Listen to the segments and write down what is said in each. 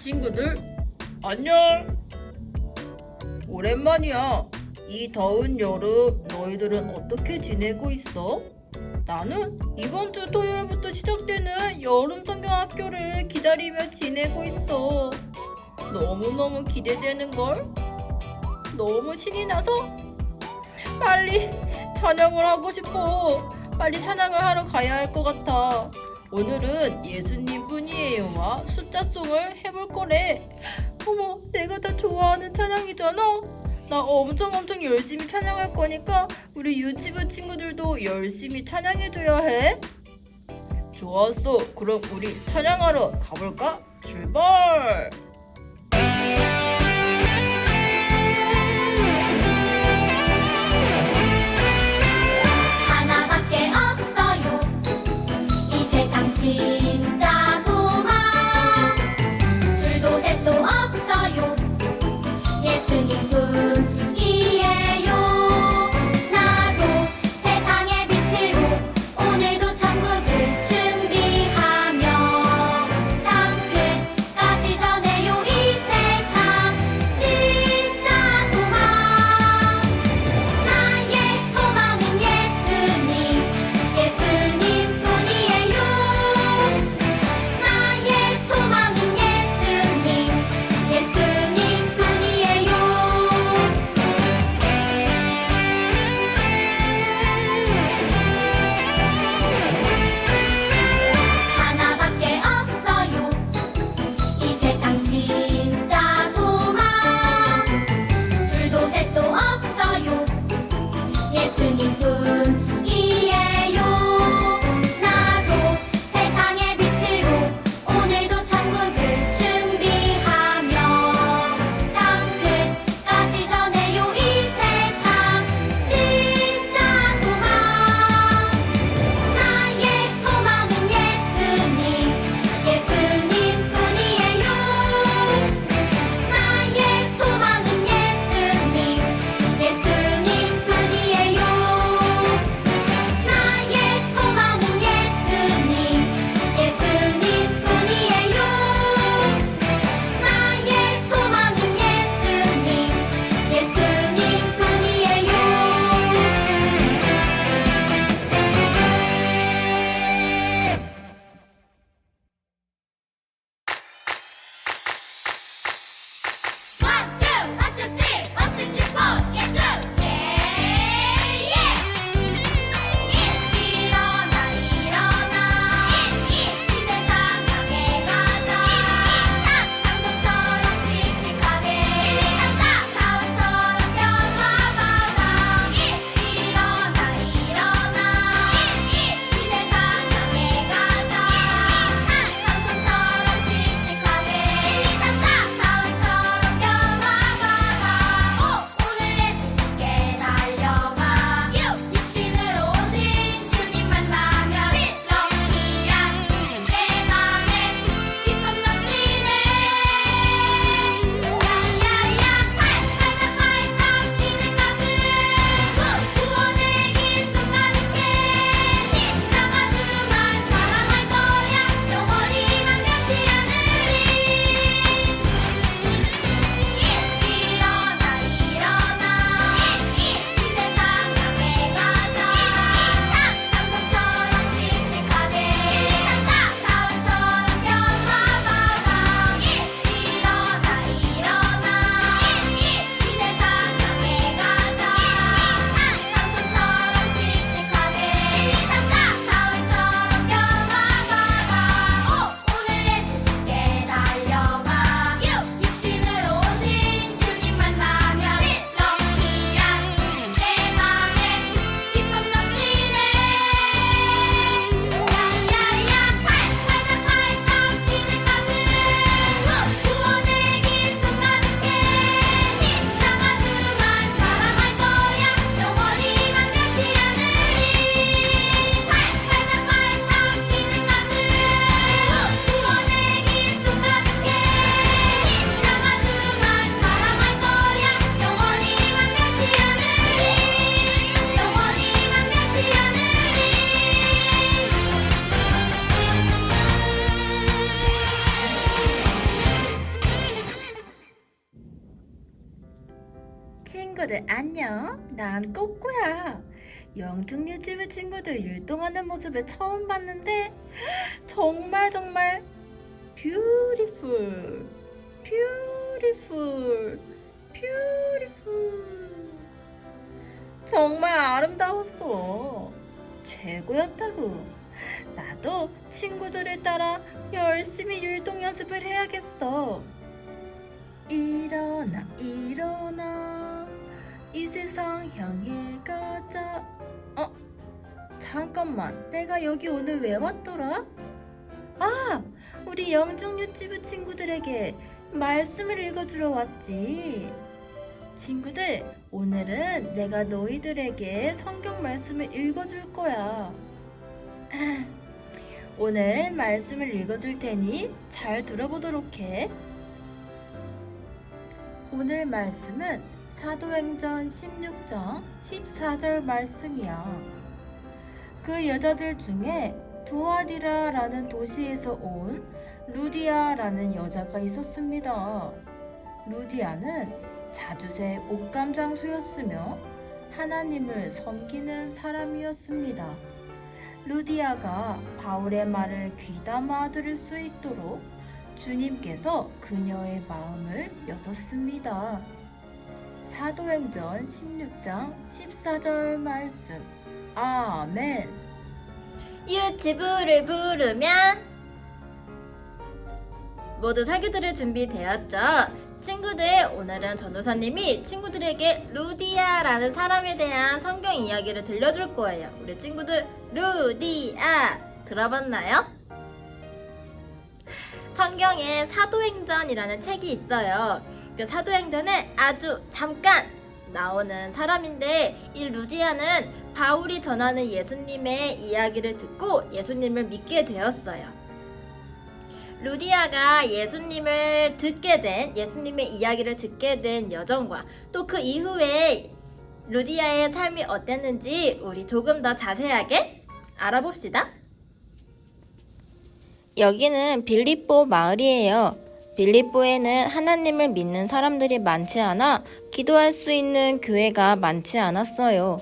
친구들, 안녕! 오랜만이야. 이 더운 여름, 너희들은 어떻게 지내고 있어? 나는 이번 주 토요일부터 시작되는 여름 성경학교를 기다리며 지내고 있어. 너무너무 기대되는걸? 너무 신이 나서 빨리 찬양을 하고 싶어. 빨리 찬양을 하러 가야 할 것 같아. 오늘은 예수님 뿐이에요와 숫자송을 해볼 거래. 어머, 내가 다 좋아하는 찬양이잖아. 나 엄청 엄청 열심히 찬양할 거니까 우리 유치부 친구들도 열심히 찬양해줘야 해. 좋았어. 그럼 우리 찬양하러 가볼까? 출발! 하나밖에 없어요 이 세상 진 안녕. 난 꼬꼬야. 영등 유치부 친구들 율동하는 모습을 처음 봤는데 정말 정말 뷰티풀, 뷰티풀, 뷰티풀. 정말 아름다웠어. 최고였다고. 나도 친구들을 따라 열심히 율동 연습을 해야겠어. 일어나 일어나 이 세상 향해 가자 어? 잠깐만 내가 여기 오늘 왜 왔더라? 아 우리 영종 유치부 친구들에게 말씀을 읽어주러 왔지 친구들 오늘은 내가 너희들에게 성경 말씀을 읽어줄 거야 오늘 말씀을 읽어줄 테니 잘 들어보도록 해 오늘 말씀은 사도행전 16장 14절 말씀이야. 그 여자들 중에 두아디라라는 도시에서 온 루디아라는 여자가 있었습니다. 루디아는 자주새 옷감 장수였으며 하나님을 섬기는 사람이었습니다. 루디아가 바울의 말을 귀담아 들을 수 있도록 주님께서 그녀의 마음을 여셨습니다. 사도행전 16장 14절 말씀. 아멘. 유치부를 부르면 모두 설교 들을 준비 되었죠? 친구들, 오늘은 전도사님이 친구들에게 루디아라는 사람에 대한 성경 이야기를 들려줄 거예요. 우리 친구들, 루디아 들어봤나요? 성경에 사도행전이라는 책이 있어요. 그 사도행전에 아주 잠깐 나오는 사람인데 이 루디아는 바울이 전하는 예수님의 이야기를 듣고 예수님을 믿게 되었어요. 루디아가 예수님을 듣게 된 예수님의 이야기를 듣게 된 여정과 또 그 이후에 루디아의 삶이 어땠는지 우리 조금 더 자세하게 알아봅시다. 여기는 빌립보 마을이에요. 빌립보에는 하나님을 믿는 사람들이 많지 않아 기도할 수 있는 교회가 많지 않았어요.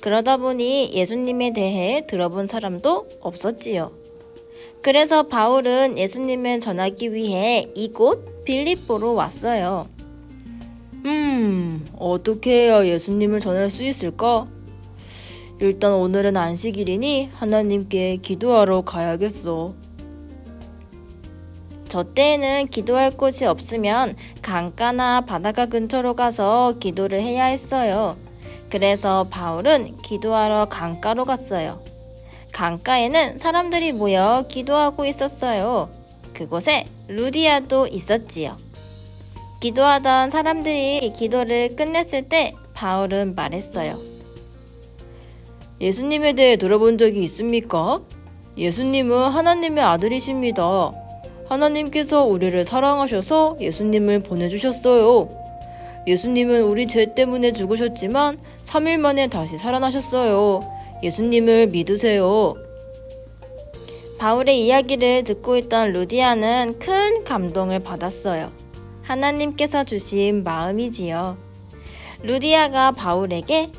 그러다 보니 예수님에 대해 들어본 사람도 없었지요. 그래서 바울은 예수님을 전하기 위해 이곳 빌립보로 왔어요. 음, 어떻게 해야 예수님을 전할 수 있을까? 일단 오늘은 안식일이니 하나님께 기도하러 가야겠어. 저 때에는 기도할 곳이 없으면 강가나 바닷가 근처로 가서 기도를 해야 했어요. 그래서 바울은 기도하러 강가로 갔어요. 강가에는 사람들이 모여 기도하고 있었어요. 그곳에 루디아도 있었지요. 기도하던 사람들이 기도를 끝냈을 때 바울은 말했어요. 예수님에 대해 들어본 적이 있습니까? 예수님은 하나님의 아들이십니다. 하나님께서 우리를 사랑하셔서 예수님을 보내주셨어요. 예수님은 우리 죄 때문에 죽으셨지만 3일 만에 다시 살아나셨어요. 예수님을 믿으세요. 바울의 이야기를 듣고 있던 루디아는 큰 감동을 받았어요. 하나님께서 주신 마음이지요. 루디아가 바울에게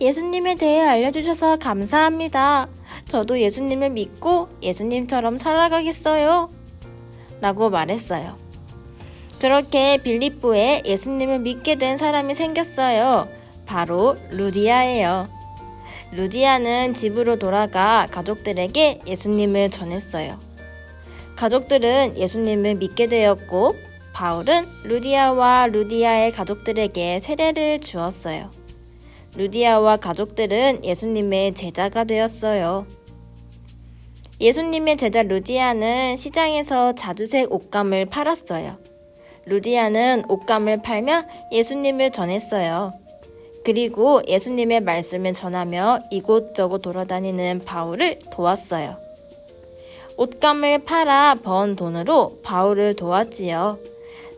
예수님에 대해 알려주셔서 감사합니다. 저도 예수님을 믿고 예수님처럼 살아가겠어요. 라고 말했어요. 그렇게 빌립보에 예수님을 믿게 된 사람이 생겼어요. 바로 루디아예요. 루디아는 집으로 돌아가 가족들에게 예수님을 전했어요. 가족들은 예수님을 믿게 되었고, 바울은 루디아와 루디아의 가족들에게 세례를 주었어요. 루디아와 가족들은 예수님의 제자가 되었어요. 예수님의 제자 루디아는 시장에서 자주색 옷감을 팔았어요. 루디아는 옷감을 팔며 예수님을 전했어요. 그리고 예수님의 말씀을 전하며 이곳저곳 돌아다니는 바울을 도왔어요. 옷감을 팔아 번 돈으로 바울을 도왔지요.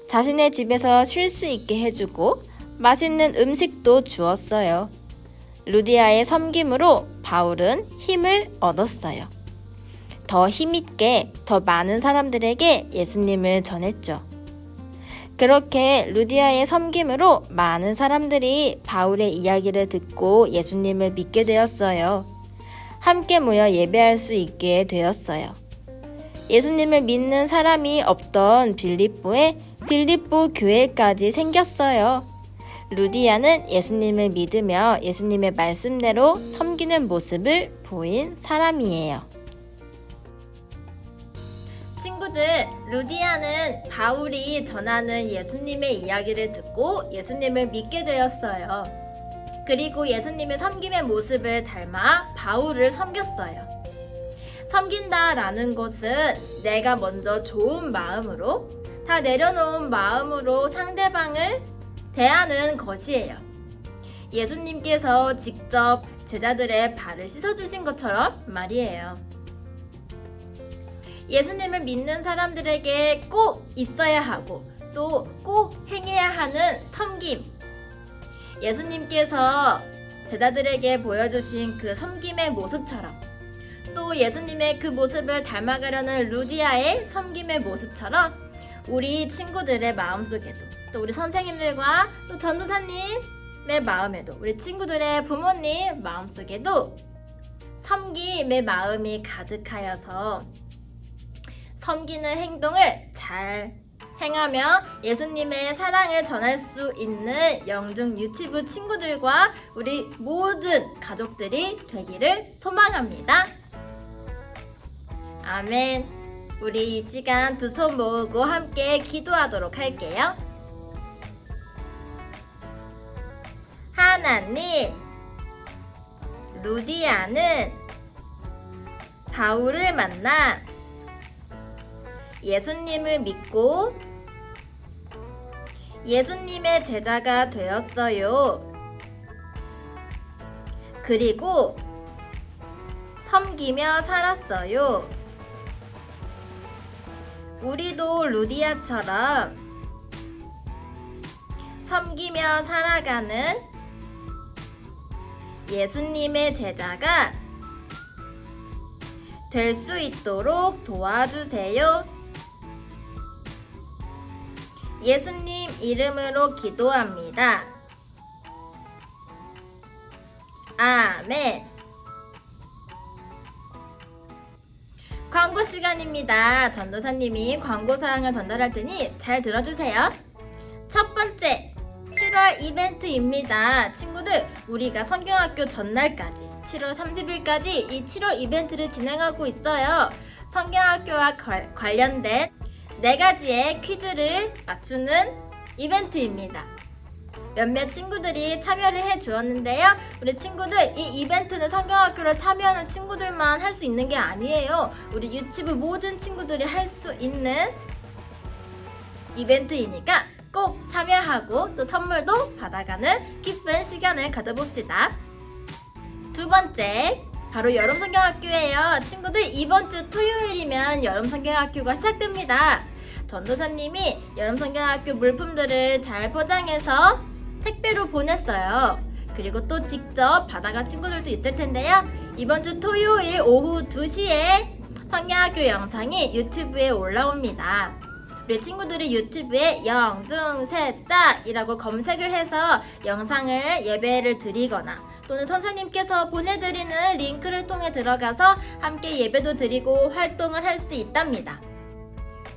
자신의 집에서 쉴 수 있게 해주고 맛있는 음식도 주었어요. 루디아의 섬김으로 바울은 힘을 얻었어요. 더 힘있게 더 많은 사람들에게 예수님을 전했죠. 그렇게 루디아의 섬김으로 많은 사람들이 바울의 이야기를 듣고 예수님을 믿게 되었어요. 함께 모여 예배할 수 있게 되었어요. 예수님을 믿는 사람이 없던 빌립보에 빌립보 교회까지 생겼어요. 루디아는 예수님을 믿으며 예수님의 말씀대로 섬기는 모습을 보인 사람이에요. 친구들, 루디아는 바울이 전하는 예수님의 이야기를 듣고 예수님을 믿게 되었어요. 그리고 예수님의 섬김의 모습을 닮아 바울을 섬겼어요. 섬긴다라는 것은 내가 먼저 좋은 마음으로 다 내려놓은 마음으로 상대방을 대하는 것이에요. 예수님께서 직접 제자들의 발을 씻어주신 것처럼 말이에요. 예수님을 믿는 사람들에게 꼭 있어야 하고 또 꼭 행해야 하는 섬김. 예수님께서 제자들에게 보여주신 그 섬김의 모습처럼 또 예수님의 그 모습을 닮아가려는 루디아의 섬김의 모습처럼 우리 친구들의 마음속에도 또 우리 선생님들과 또 전도사님의 마음에도 우리 친구들의 부모님 마음속에도 섬김의 마음이 가득하여서 섬기는 행동을 잘 행하며 예수님의 사랑을 전할 수 있는 영중 유치부 친구들과 우리 모든 가족들이 되기를 소망합니다. 아멘. 우리 이 시간 두 손 모으고 함께 기도하도록 할게요. 하나님, 루디아는 바울을 만나 예수님을 믿고 예수님의 제자가 되었어요. 그리고 섬기며 살았어요. 우리도 루디아처럼 섬기며 살아가는 예수님의 제자가 될 수 있도록 도와주세요. 예수님 이름으로 기도합니다. 아멘. 광고 시간입니다. 전도사님이 광고 사항을 전달할 테니 잘 들어주세요. 첫 번째, 7월 이벤트입니다. 친구들, 우리가 성경학교 전날까지 7월 30일까지 이 7월 이벤트를 진행하고 있어요. 성경학교와 걸- 관련된 네 가지의 퀴즈를 맞추는 이벤트입니다. 몇몇 친구들이 참여를 해 주었는데요. 우리 친구들 이 이벤트는 성경학교를 참여하는 친구들만 할 수 있는 게 아니에요. 우리 유치부 모든 친구들이 할 수 있는 이벤트이니까 꼭 참여하고 또 선물도 받아가는 기쁜 시간을 가져봅시다. 두 번째, 바로 여름 성경학교예요. 친구들 이번 주 토요일이면 여름 성경학교가 시작됩니다. 전도사님이 여름 성경학교 물품들을 잘 포장해서 택배로 보냈어요. 그리고 또 직접 받아간 친구들도 있을 텐데요. 이번 주 토요일 오후 2시에 성경학교 영상이 유튜브에 올라옵니다. 우리 친구들이 유튜브에 영중셋사이라고 검색을 해서 영상을 예배를 드리거나 또는 선생님께서 보내드리는 링크를 통해 들어가서 함께 예배도 드리고 활동을 할 수 있답니다.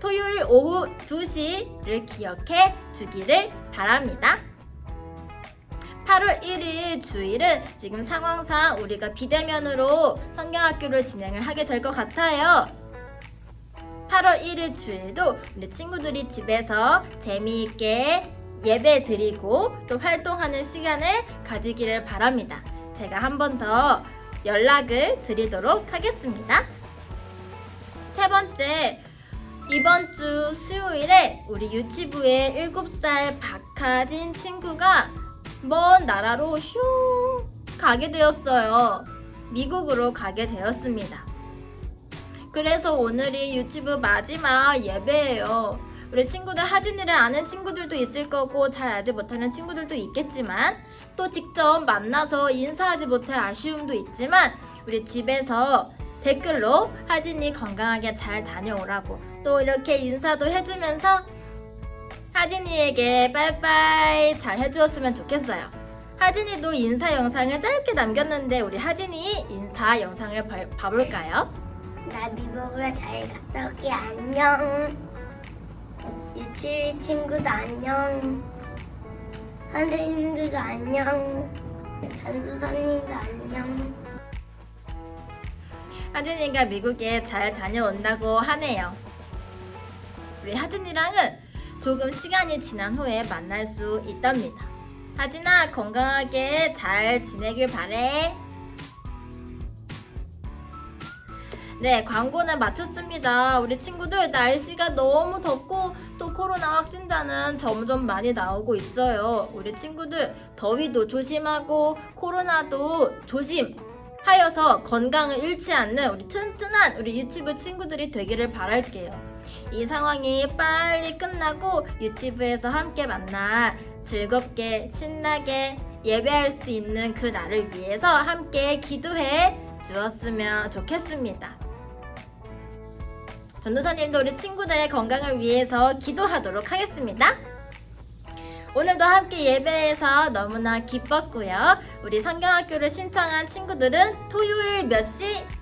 토요일 오후 2시를 기억해 주기를 바랍니다. 8월 1일 주일은 지금 상황상 우리가 비대면으로 성경학교를 진행을 하게 될 것 같아요. 8월 1일 주일도 우리 친구들이 집에서 재미있게 예배 드리고 또 활동하는 시간을 가지기를 바랍니다. 제가 한 번 더 연락을 드리도록 하겠습니다. 세 번째, 이번 주 수요일에 우리 유치부의 7살 박하진 친구가 먼 나라로 슝 가게 되었어요. 미국으로 가게 되었습니다. 그래서 오늘이 유치부 마지막 예배예요. 우리 친구들 하진이를 아는 친구들도 있을 거고 잘 알지 못하는 친구들도 있겠지만 또 직접 만나서 인사하지 못할 아쉬움도 있지만 우리 집에서 댓글로 하진이 건강하게 잘 다녀오라고 또 이렇게 인사도 해주면서 하진이에게 빠이빠이 잘 해주었으면 좋겠어요. 하진이도 인사 영상을 짧게 남겼는데 우리 하진이 인사 영상을 봐- 봐볼까요? 나 미국으로 잘 갔다 올게 안녕 유치원 친구도 안녕 선생님들도 안녕 전도사님도 안녕 하진이가 미국에 잘 다녀온다고 하네요. 우리 하진이랑은 조금 시간이 지난 후에 만날 수 있답니다. 하진아 건강하게 잘 지내길 바래. 네, 광고는 마쳤습니다. 우리 친구들 날씨가 너무 덥고 또 코로나 확진자는 점점 많이 나오고 있어요. 우리 친구들 더위도 조심하고 코로나도 조심. 하여서 건강을 잃지 않는 우리 튼튼한 우리 유치부 친구들이 되기를 바랄게요. 이 상황이 빨리 끝나고 유치부에서 함께 만나 즐겁게 신나게 예배할 수 있는 그 날을 위해서 함께 기도해 주었으면 좋겠습니다. 전도사님도 우리 친구들의 건강을 위해서 기도하도록 하겠습니다. 오늘도 함께 예배해서 너무나 기뻤고요. 우리 성경학교를 신청한 친구들은 토요일 몇 시?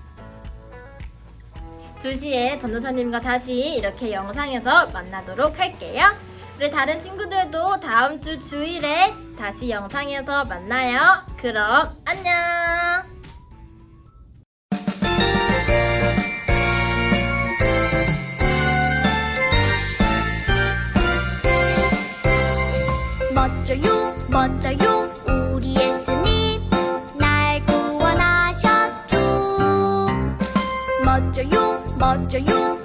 2시에 전도사님과 다시 이렇게 영상에서 만나도록 할게요. 우리 다른 친구들도 다음 주 주일에 다시 영상에서 만나요. 그럼 안녕! 멋져